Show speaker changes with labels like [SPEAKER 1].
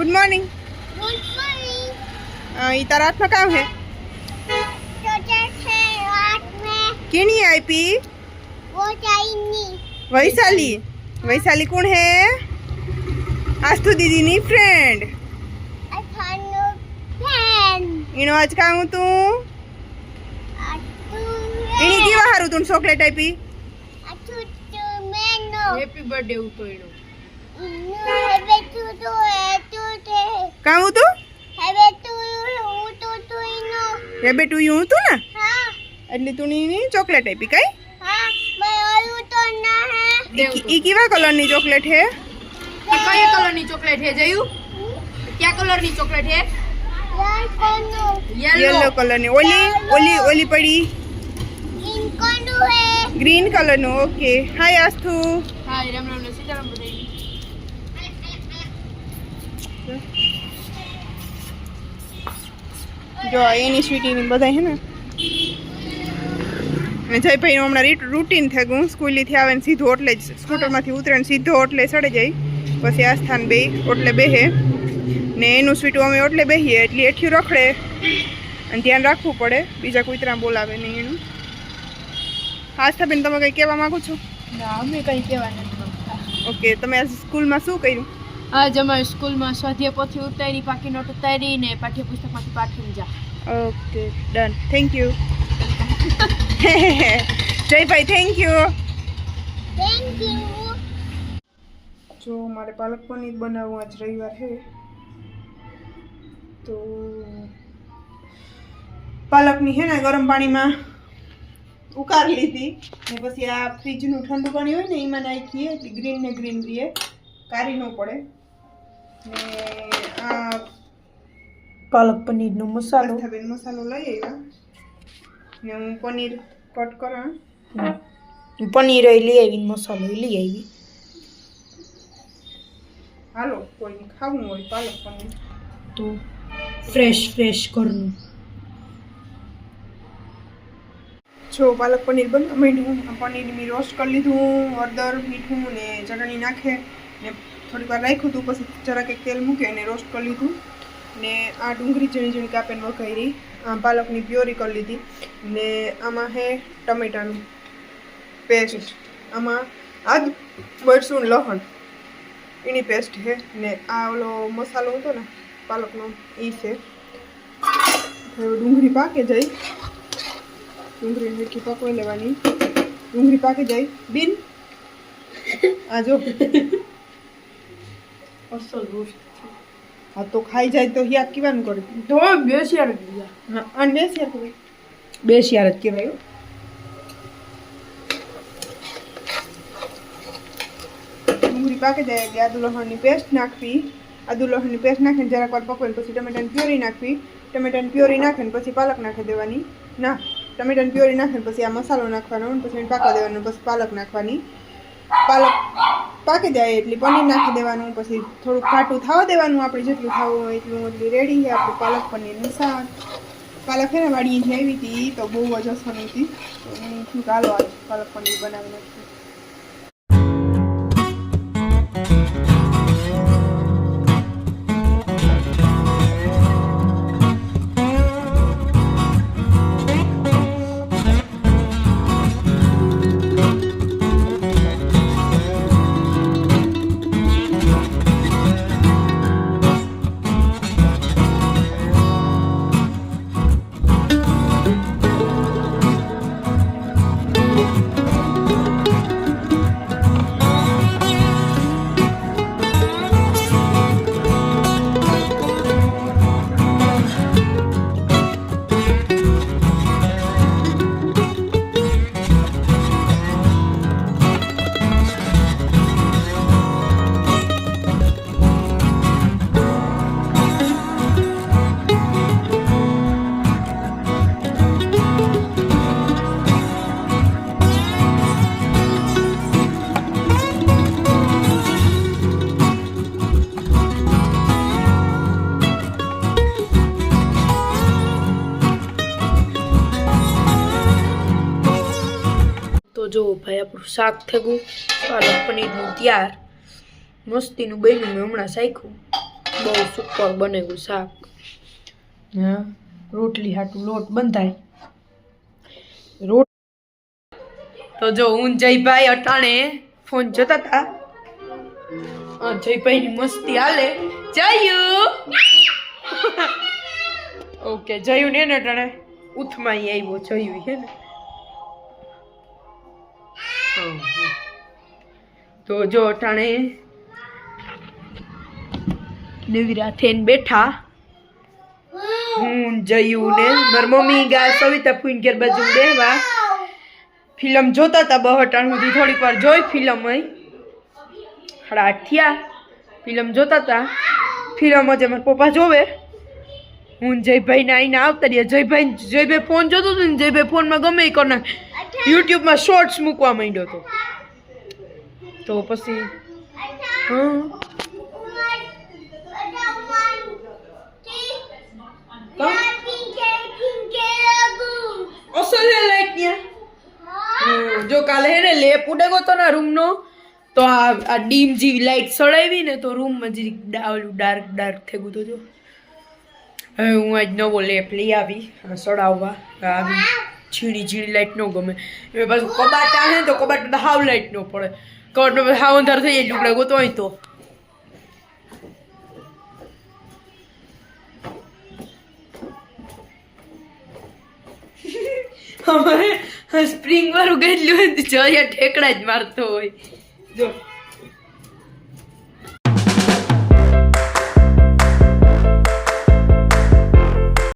[SPEAKER 1] Good morning good તારા હાથમાં કામ હે? કેની આપી વૈશાલી. વૈશાલી કોણ હે? આસ્તુ દીદીની ફ્રેન્ડ એનો આજ કામ તું? એની કેવા હારું તું ચોકલેટ આપી
[SPEAKER 2] હેપી બર્થડે ઉતો એનો
[SPEAKER 3] હેપી બર્થડે टू टू है टू ते
[SPEAKER 1] કામ તું
[SPEAKER 3] हेबे टू हूँ टू टू इन्नु
[SPEAKER 1] રે બેટું યું તું ને
[SPEAKER 3] हाँ
[SPEAKER 1] એટલે તું એની ચોકલેટ આપી કઈ
[SPEAKER 3] हाँ मैं और तो ना है
[SPEAKER 1] ઈ કેવા કલરની ચોકલેટ હે
[SPEAKER 2] કયા કલરની ચોકલેટ હે જયું કયા કલરની ચોકલેટ હે
[SPEAKER 3] यार कोनो
[SPEAKER 1] યલો
[SPEAKER 2] યેલો
[SPEAKER 1] કલરની ઓલી ઓલી ઓલી પડી
[SPEAKER 3] इन कोनो है
[SPEAKER 1] ગ્રીન કલરનું ઓકે હાય આસ્તુ
[SPEAKER 2] હા રામ રામ ને સીતારામ બધાય
[SPEAKER 1] જો એની સ્વીટીની બધા છે ને. અને જયભાઈનું હમણાં રીટ રૂટીન થઈ ગયું. સ્કૂલેથી આવે ને સીધું ઓટલે જ સ્કૂટરમાંથી ઉતરે ને સીધો ઓટલે ચડે જાય. પછી આ સ્થાન બે ઓટલે બેહે. ને એનું સ્વીટું અમે ઓટલે બેહીએ એટલે એઠિયું રખડે. અને ધ્યાન રાખવું પડે. બીજા કૂતરા બોલાવે નહીં એનું. આસ્થાબેન તમે કંઈ કહેવા માંગુ છો?
[SPEAKER 2] ના અમે કઈ કહેવા નથી
[SPEAKER 1] ઓકે તમે આજ સ્કૂલમાં શું કર્યું?
[SPEAKER 2] આજ અમારે સ્કૂલમાં સ્વાધ્યાયપોથી ઉતારી પાકી નોટ ઉતારીને પાઠ્યપુસ્તકમાંથી
[SPEAKER 1] પાઠ સમજા okay done thank you Jaybhai
[SPEAKER 3] thank you
[SPEAKER 1] જો મારે પાલક પનીર બનાવવું આજ રવિવાર છે તો પાલકની છે ને ગરમ પાણીમાં ઉકાળી લીધી. ને પછી આ ફ્રીજનું ઠંડુ પાણી હોય ને એમાં નાખીએ એટલે ગ્રીન ને ગ્રીન રીએ કાઢી ન પડે. આ
[SPEAKER 2] પાલક પનીરનો મસાલો.
[SPEAKER 1] બેન મસાલો લઈ આવ્યા. ને હું પનીર કટ કરા.
[SPEAKER 2] પનીર લઈ આવી મસાલો લઈ આવી
[SPEAKER 1] હાલો કોઈને ખાવું હોય પાલક પનીર.
[SPEAKER 2] તો ફ્રેશ ફ્રેશ ઘરનું.
[SPEAKER 1] જો પાલક પનીર બનવા માંડ્યું. પનીર મેં રોસ્ટ કરી લીધું હળદર મીઠું ને ચટણી નાખે. ને થોડીક વાર રાખ્યું હતું, પછી જરાક એક તેલ મૂકે અને રોસ્ટ કરી લીધું. ને આ ડુંગળી ઝીણી ઝીણી કાપીને વઘારી. પાલકની પ્યોરી કરી લીધી. ને આમાં હે ટમેટાનું પેસ્ટ આમાં આદ મરચું લહણ. એની પેસ્ટ છે ને આ ઓલો મસાલો હતો ને, પાલકનો એ છે. ડુંગળી પાકે જાય. ડુંગળી મીઠી પકવાઈ લેવાની. ડુંગળી પાકી જાય. બિન? આ જો.
[SPEAKER 2] અસલ રોસ્ટ
[SPEAKER 1] હા તો ખાઈ જાય તો યાદ કીવાનું કરે.
[SPEAKER 2] તો બે શિયાર જ
[SPEAKER 1] હા અને બે શિયાર કહેવાય
[SPEAKER 2] બે શિયાર જ કહેવાય
[SPEAKER 1] ડુંગળી પાકી જાય એટલે આદુ લસણની પેસ્ટ નાખવી. આદુ લસણની પેસ્ટ નાખીને જરાક વાર પકવીને પછી ટમેટાની પ્યોરી નાખવી. ટમેટાની પ્યોરી નાખીને પછી પાલક નાખી દેવાની. ના ટમેટાની પ્યોરી નાખીને પછી આ મસાલો નાખવાનો પછી પાકવા દેવાનો પછી પાલક નાખવાની. પાલક પાકી જાય એટલે પનીર નાખી દેવાનું, પછી થોડુંક ખાટું થવા દેવાનું, આપણે જેટલું થવું હોય એટલું એટલી રેડી છે, આપણું પાલક પનીરનું શાક પાલક છે ને વાડીએથી આવી હતી તો બહુ જ અસર હતી. તો હું શું ચાલો પાલક પનીર બનાવી નાખીએ.
[SPEAKER 2] જો ભાઈ આપણું શાક થઈ ગયું પાલક પનીરનું ત્યાર. મસ્તીનું બન્યું મેં હમણાં શાખ્યું બહુ સુપર બનેલું શાક. હા રોટલી હાટું લોટ બંધાય. રોટ તો જો હું જયભાઈ અટાણે ફોન જોતા હતા હા જયભાઈની મસ્તી હાલે. જયું! ઓકે જયું ને અટાણે? ઉથમાં આવ્યો જયું હે ને? તો જો અટાણે નિવિરા થઈને બેઠા. હું જયું ને મારી મમ્મી ગા સવિતા ફૂઈન ઘેર બાજુ બેવા ફિલ્મ જોતા હતા બહટાણ સુધી થોડીક વાર જોઈ ફિલ્મ સાડા આઠ થયા. ફિલ્મ જોતા હતા ફિલ્મ આજે મારા પપ્પા જોવે. હું જયભાઈ ને આઈને આવતા રહ્યા. જયભાઈ જયભાઈ ફોન જોતો હતો ને જયભાઈ ફોનમાં ગમે એ કરી નાખ યુટ્યુબમાં શોર્ટ્સ મૂકવા માંડ્યો હતો. તો પછી હમ? જો કાલે હે ને લેપ ઉડેગો તો ના રૂમનો તો આ આ ડીમ જેવી લાઈટ સળાવી ને તો રૂમમાં જે ઓલું ડાર્ક ડાર્ક થઈ ગયું તો જો. હવે હું આજ નવો લેપ લઈ આવી સળાવવા. આવી છીણી છીણી લાઈટ ન ગમે. એ પાછું કબાટ આવે ને તો કબાટ હાવ લાઈટ ન પડે. કબાટ હાવ અંધાર થઈ જાય લુગડા ગોતો હોય તો અમારે સ્પ્રિંગ વાળું ગયેલું હોય તો ઠેકડા જ મારતો હોય જો